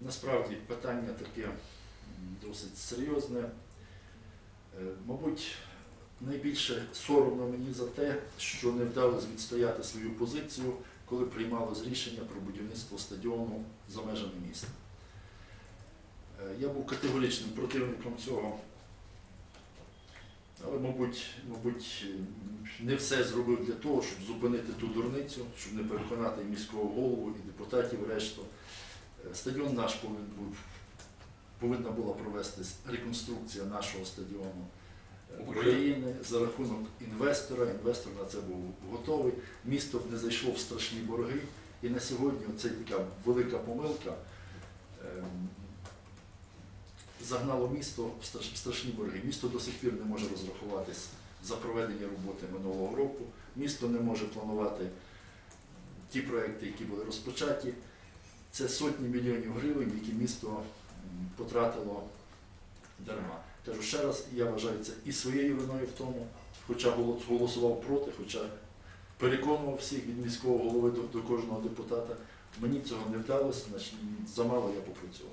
Насправді питання таке досить серйозне. Е, Мабуть, найбільше соромно мені за те, що не вдалося відстояти свою позицію, коли приймалось рішення про будівництво стадіону за межами міста. Е, Я був категоричним противником цього, але, мабуть, мабуть, не все зробив для того, щоб зупинити ту дурницю, щоб не переконати і міського голову, і депутатів решту. Е, Стадіон наш повинен був, повинна була провестись реконструкція нашого стадіону е, України за рахунок інвестора. Інвестор на це був готовий. Місто не зайшло в страшні борги. І на сьогодні це така велика помилка. ем, Загнало місто в в страшні борги. Місто до сих пір не може розрахуватись за проведення роботи минулого року. Місто не може планувати ті проекти, які були розпочаті. Це сотні мільйонів гривень, які місто потратило дарма. Кажу ще раз, я вважаю це і своєю виною в тому, хоча голос- голосував проти, хоча переконував всіх від міського голови до, до кожного депутата. Мені цього не вдалося, значить замало я попрацював.